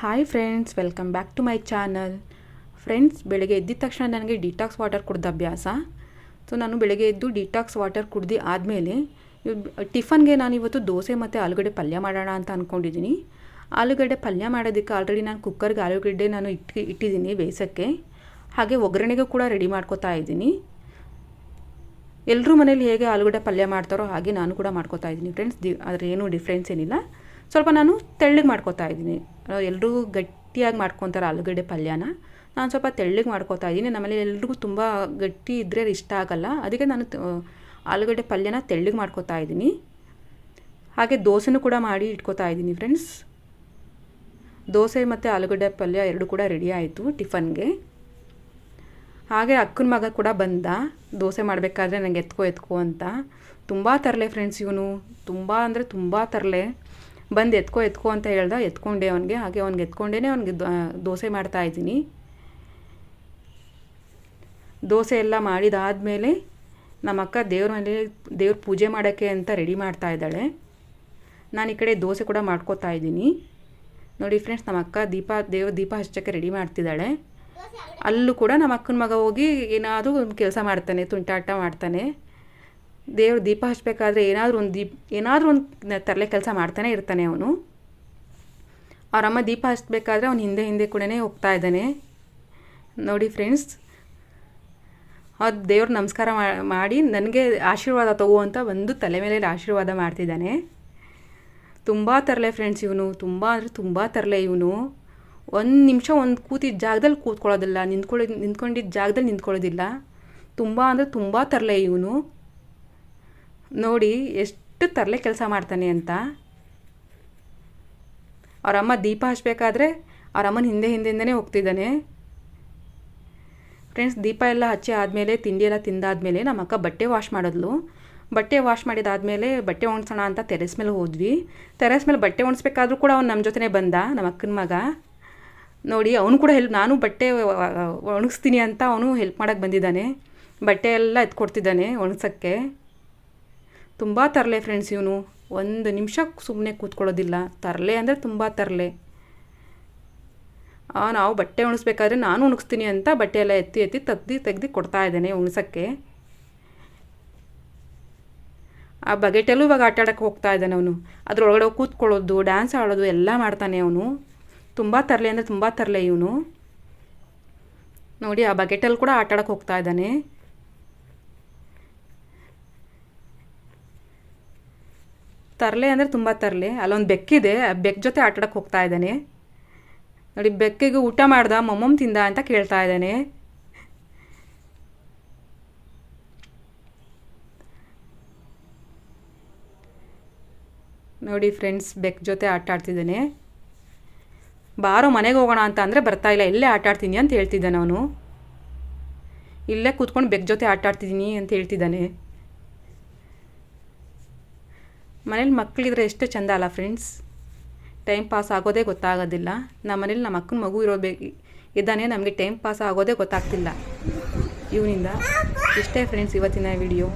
Hi friends welcome back to my channel friends ಬೆಳಗ್ಗೆ ಎದ್ದಿದ ತಕ್ಷಣ ನನಗೆ ಡಿಟಾಕ್ಸ್ ವಾಟರ್ ಕುಡ್ದ ಅಭ್ಯಾಸ. ಸೊ ನಾನು ಬೆಳಗ್ಗೆ ಎದ್ದು ಡಿಟಾಕ್ಸ್ ವಾಟರ್ ಕುಡ್ದು ಆದಮೇಲೆ ಟಿಫನ್ಗೆ ನಾನು ಇವತ್ತು ದೋಸೆ ಮತ್ತು ಆಲೂಗಡ್ಡೆ ಪಲ್ಯ ಮಾಡೋಣ ಅಂತ ಅಂದ್ಕೊಂಡಿದ್ದೀನಿ ಆಲೂಗಡ್ಡೆ ಪಲ್ಯ ಮಾಡೋದಕ್ಕೆ ಆಲ್ರೆಡಿ ನಾನು ಕುಕ್ಕರ್ಗೆ ಆಲೂಗಡ್ಡೆ ನಾನು ಇಟ್ಟು ಇಟ್ಟಿದ್ದೀನಿ ಬೇಯಿಸೋಕ್ಕೆ ಹಾಗೆ ಒಗ್ಗರಣೆಗೂ ಕೂಡ ರೆಡಿ ಮಾಡ್ಕೋತಾ ಇದ್ದೀನಿ. ಎಲ್ಲರೂ ಮನೇಲಿ ಹೇಗೆ ಆಲೂಗಡ್ಡೆ ಪಲ್ಯ ಮಾಡ್ತಾರೋ ಹಾಗೆ ನಾನು ಕೂಡ ಮಾಡ್ಕೋತಾ ಇದ್ದೀನಿ. ಫ್ರೆಂಡ್ಸ್ ದಿ ಆದರೆ ಏನೂ ಡಿಫ್ರೆನ್ಸ್ ಏನಿಲ್ಲ. ಸ್ವಲ್ಪ ನಾನು ತೆಳ್ಳಗೆ ಮಾಡ್ಕೋತಾ ಇದ್ದೀನಿ. ಎಲ್ಲರೂ ಗಟ್ಟಿಯಾಗಿ ಮಾಡ್ಕೊತಾರೆ ಆಲೂಗಡ್ಡೆ ಪಲ್ಯನ. ನಾನು ಸ್ವಲ್ಪ ತೆಳ್ಳಗೆ ಮಾಡ್ಕೋತಾ ಇದ್ದೀನಿ. ನಮ್ಮಲ್ಲಿ ಎಲ್ರಿಗೂ ತುಂಬ ಗಟ್ಟಿ ಇದ್ದರೆ ಇಷ್ಟ ಆಗಲ್ಲ. ಅದಕ್ಕೆ ನಾನು ಆಲೂಗಡ್ಡೆ ಪಲ್ಯನ ತೆಳ್ಳಗೆ ಮಾಡ್ಕೋತಾ ಇದ್ದೀನಿ. ಹಾಗೆ ದೋಸೆನೂ ಕೂಡ ಮಾಡಿ ಇಟ್ಕೋತಾ ಇದ್ದೀನಿ ಫ್ರೆಂಡ್ಸ್. ದೋಸೆ ಮತ್ತು ಆಲೂಗಡ್ಡೆ ಪಲ್ಯ ಎರಡು ಕೂಡ ರೆಡಿ ಆಯಿತು ಟಿಫನ್ಗೆ. ಹಾಗೆ ಅಕ್ಕನ ಮಗ ಕೂಡ ಬಂದ. ದೋಸೆ ಮಾಡಬೇಕಾದ್ರೆ ನನಗೆ ಎತ್ಕೋ ಎತ್ಕೋ ಅಂತ. ತುಂಬ ತರಲೆ ಫ್ರೆಂಡ್ಸ್ ಇವನು. ತುಂಬ ಅಂದರೆ ತುಂಬ ತರಲೆ. ಬಂದು ಎತ್ಕೊ, ಎತ್ಕೋ ಅಂತ ಹೇಳ್ದ, ಎತ್ಕೊಂಡೆ ಅವನಿಗೆ. ಹಾಗೆ ಅವ್ನಿಗೆ ಎತ್ಕೊಂಡೇ ಅವ್ನಿಗೆ ದೋಸೆ ಮಾಡ್ತಾ ಇದ್ದೀನಿ. ದೋಸೆ ಎಲ್ಲ ಮಾಡಿದಾದಮೇಲೆ ನಮ್ಮ ಅಕ್ಕ ದೇವ್ರ ಮನೆ, ದೇವ್ರ ಪೂಜೆ ಮಾಡೋಕ್ಕೆ ಅಂತ ರೆಡಿ ಮಾಡ್ತಾ ಇದ್ದಾಳೆ. ನಾನು ಈ ಕಡೆ ದೋಸೆ ಕೂಡ ಮಾಡ್ಕೋತಾ ಇದ್ದೀನಿ. ನೋಡಿ ಫ್ರೆಂಡ್ಸ್ ನಮ್ಮ ಅಕ್ಕ ದೀಪ, ದೇವ್ರ ದೀಪ ಹಚ್ಚೋಕ್ಕೆ ರೆಡಿ ಮಾಡ್ತಿದ್ದಾಳೆ. ಅಲ್ಲೂ ಕೂಡ ನಮ್ಮ ಅಕ್ಕನ ಮಗ ಹೋಗಿ ಏನಾದರೂ ಕೆಲಸ ಮಾಡ್ತಾನೆ, ತುಂಟಾಟ ಮಾಡ್ತಾನೆ. ದೇವ್ರ ದೀಪ ಹಚ್ಚಬೇಕಾದ್ರೆ ಏನಾದರೂ ಒಂದು ದೀಪ, ಏನಾದರೂ ಒಂದು ತರಲೆ ಕೆಲಸ ಮಾಡ್ತಾನೆ ಇರ್ತಾನೆ ಅವನು. ಅವರಮ್ಮ ದೀಪ ಹಚ್ಚಬೇಕಾದ್ರೆ ಅವನು ಹಿಂದೆ ಹಿಂದೆ ಕೂಡ ಹೋಗ್ತಾ ಇದ್ದಾನೆ. ನೋಡಿ ಫ್ರೆಂಡ್ಸ್, ಅದು ದೇವ್ರ ನಮಸ್ಕಾರ ಮಾಡಿ ನನಗೆ ಆಶೀರ್ವಾದ ತಗೋ ಅಂತ ಒಂದು ತಲೆ ಮೇಲೆ ಆಶೀರ್ವಾದ ಮಾಡ್ತಿದ್ದಾನೆ. ತುಂಬ ತರಲೆ ಫ್ರೆಂಡ್ಸ್ ಇವನು, ತುಂಬ ಅಂದರೆ ತುಂಬ ತರಲೆ ಇವನು. ಒಂದು ನಿಮಿಷ ಒಂದು ಕೂತಿದ್ದ ಜಾಗದಲ್ಲಿ ಕೂತ್ಕೊಳ್ಳೋದಿಲ್ಲ, ನಿಂತ್ಕೊಳ್ಳೋ ನಿಂತ್ಕೊಂಡಿದ್ದ ಜಾಗದಲ್ಲಿ ನಿಂತ್ಕೊಳ್ಳೋದಿಲ್ಲ. ತುಂಬ ಅಂದರೆ ತುಂಬ ತರಲೆ ಇವನು. ನೋಡಿ ಎಷ್ಟು ತರಲೆ ಕೆಲಸ ಮಾಡ್ತಾನೆ ಅಂತ. ಅವರಮ್ಮ ದೀಪ ಹಚ್ಚಬೇಕಾದ್ರೆ ಅವರಮ್ಮನ ಹಿಂದೆ ಹಿಂದೆಯಿಂದನೇ ಹೋಗ್ತಿದ್ದಾನೆ. ಫ್ರೆಂಡ್ಸ್ ದೀಪ ಎಲ್ಲ ಹಚ್ಚಿ ಆದಮೇಲೆ, ತಿಂಡಿ ಎಲ್ಲ ತಿಂದಾದಮೇಲೆ ನಮ್ಮಕ್ಕ ಬಟ್ಟೆ ವಾಶ್ ಮಾಡಿದ್ಲು. ಬಟ್ಟೆ ವಾಶ್ ಮಾಡಿದಾದಮೇಲೆ ಬಟ್ಟೆ ಒಣಸೋಣ ಅಂತ ತೆರೆಸ್ ಮೇಲೆ ಹೋದ್ವಿ. ತೆರೆಸ್ ಮೇಲೆ ಬಟ್ಟೆ ಒಣಸ್ಬೇಕಾದ್ರೂ ಕೂಡ ಅವ್ನು ನಮ್ಮ ಜೊತೆನೇ ಬಂದ, ನಮ್ಮ ಅಕ್ಕನ ಮಗ. ನೋಡಿ, ಅವನು ಕೂಡ ಹೆಲ್ಪ್ ನಾನು ಬಟ್ಟೆ ಒಣಗಿಸ್ತೀನಿ ಅಂತ ಅವನು ಹೆಲ್ಪ್ ಮಾಡೋಕ್ಕೆ ಬಂದಿದ್ದಾನೆ. ಬಟ್ಟೆ ಎಲ್ಲ ಎತ್ಕೊಡ್ತಿದ್ದಾನೆ ಒಣಗ್ಸೋಕ್ಕೆ. ತುಂಬ ತರಲೆ ಫ್ರೆಂಡ್ಸ್ ಇವನು. ಒಂದು ನಿಮಿಷ ಸುಮ್ಮನೆ ಕೂತ್ಕೊಳ್ಳೋದಿಲ್ಲ. ತರಲೆ ಅಂದರೆ ತುಂಬ ತರಲೆ. ನಾವು ಬಟ್ಟೆ ಉಣಿಸ್ಬೇಕಾದ್ರೆ ನಾನು ಉಣಿಸ್ತೀನಿ ಅಂತ ಬಟ್ಟೆ ಎಲ್ಲ ಎತ್ತಿ ಎತ್ತಿ ತೆಗ್ದು ತೆಗ್ದು ಕೊಡ್ತಾ ಇದ್ದಾನೆ ಉಣಿಸೋಕ್ಕೆ. ಆ ಬಗೆಟಲ್ಲೂ ಇವಾಗ ಆಟ ಆಡೋಕ್ಕೆ ಹೋಗ್ತಾ ಇದ್ದಾನೆ ಅವನು. ಅದರೊಳಗಡೆ ಕೂತ್ಕೊಳ್ಳೋದು ಡ್ಯಾನ್ಸ್ ಆಡೋದು ಎಲ್ಲ ಮಾಡ್ತಾನೆ ಅವನು. ತುಂಬ ತರಲೆ ಅಂದರೆ ತುಂಬ ತರಲೆ ಇವನು. ನೋಡಿ, ಆ ಬಗೆಟಲ್ಲಿ ಕೂಡ ಆಟ ಆಡೋಕ್ಕೆ ಹೋಗ್ತಾ ಇದ್ದಾನೆ. ತರಲೆ ಅಂದರೆ ತುಂಬ ತರಲೆ. ಅಲ್ಲೊಂದು ಬೆಕ್ಕಿದೆ ಬೆಕ್ಕ ಜೊತೆ ಆಟ ಆಡೋಕ್ಕೆ ಹೋಗ್ತಾ ಇದ್ದಾನೆ. ನೋಡಿ, ಬೆಕ್ಕಿಗೆ ಊಟ ಮಾಡ್ದ, ಮೊಮ್ಮಮ್ ತಿಂದ ಅಂತ ಕೇಳ್ತಾ ಇದ್ದಾನೆ. ನೋಡಿ ಫ್ರೆಂಡ್ಸ್ ಬೆಕ್ ಜೊತೆ ಆಟ ಆಡ್ತಿದ್ದಾನೆ ಬಾರೋ ಮನೆಗೆ ಹೋಗೋಣ ಅಂತ ಅಂದರೆ ಬರ್ತಾ ಇಲ್ಲ ಆಟ ಆಡ್ತೀನಿ ಅಂತ ಹೇಳ್ತಿದ್ದಾನೆ ಅವನು. ಇಲ್ಲೇ ಕೂತ್ಕೊಂಡು ಬೆಕ್ ಜೊತೆ ಆಟ ಆಡ್ತಿದ್ದೀನಿ ಅಂತ ಹೇಳ್ತಿದ್ದಾನೆ. ಮನೇಲಿ ಮಕ್ಕಳಿದ್ರೆ ಎಷ್ಟು ಚಂದ ಅಲ್ಲ ಫ್ರೆಂಡ್ಸ್ ಟೈಮ್ ಪಾಸ್ ಆಗೋದೇ ಗೊತ್ತಾಗೋದಿಲ್ಲ. ನಮ್ಮ ಮನೇಲಿ ನಮ್ಮ ಅಕ್ಕನ ಮಗು ಇರೋಬೇಕು ಇದ್ದಾನೆ, ನಮಗೆ ಟೈಮ್ ಪಾಸ್ ಆಗೋದೇ ಗೊತ್ತಾಗ್ತಿಲ್ಲ. ಇವನಿಂದ ಇಷ್ಟೇ ಫ್ರೆಂಡ್ಸ್ ಇವತ್ತಿನ ವಿಡಿಯೋ